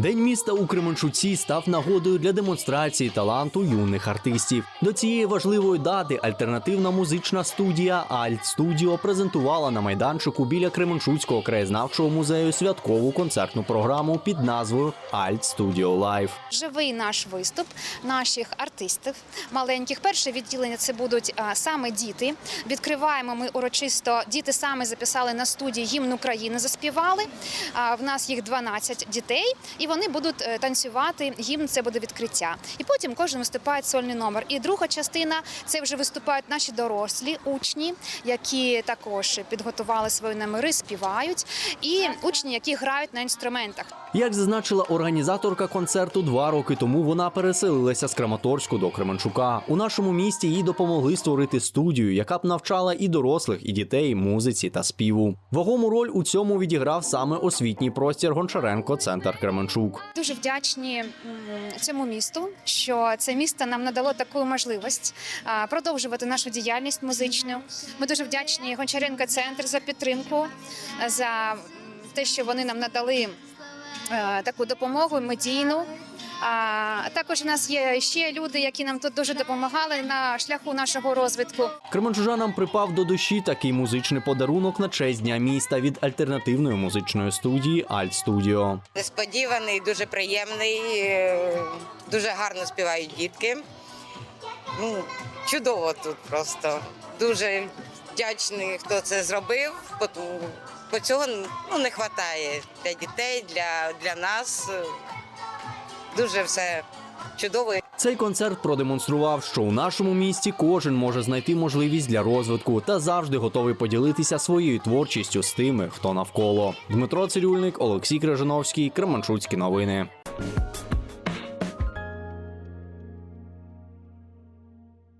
День міста у Кременчуці став нагодою для демонстрації таланту юних артистів. До цієї важливої дати альтернативна музична студія Альт Студіо презентувала на майданчику біля Кременчуцького краєзнавчого музею святкову концертну програму під назвою Альт Студіо Лайв. Живий наш виступ наших артистів маленьких. Перше відділення це будуть а, саме діти. Відкриваємо ми урочисто. Діти саме записали на студії гімн України, заспівали. А, в нас їх 12 дітей, і вони будуть е, танцювати. Гімн це буде відкриття. І потім кожен виступає сольний номер. І друга частина це вже виступають наші дорослі учні, які також підготували свої номери, співають, і учні, які грають на інструментах. Як зазначила організаторка концерту, два роки тому вона переселилася з Краматорську до Кременчука. У нашому місті їй допомогли створити студію, яка б навчала і дорослих, і дітей музиці та співу. Вагому роль у цьому відіграв саме освітній простір Гончаренко, центр Кременчук. Дуже вдячні цьому місту, що це місто нам надало таку можливість продовжувати нашу діяльність музичну. Ми дуже вдячні Гончаренко центр за підтримку, за те, що вони нам надали е, таку допомогу медійну. А також у нас є ще люди, які нам тут дуже допомагали на шляху нашого розвитку. Кременчужанам припав до душі такий музичний подарунок на честь дня міста від альтернативної музичної студії Альт Студіо. Несподіваний, дуже приємний, е, дуже гарно співають дітки. Ну, чудово тут просто. Дуже вдячний, хто це зробив. бо Бо цього ну, не вистачає для дітей, для, для нас. Дуже все чудово. Цей концерт продемонстрував, що у нашому місті кожен може знайти можливість для розвитку та завжди готовий поділитися своєю творчістю з тими, хто навколо. Дмитро Цирюльник, Олексій Крижановський, Кременчуцькі новини.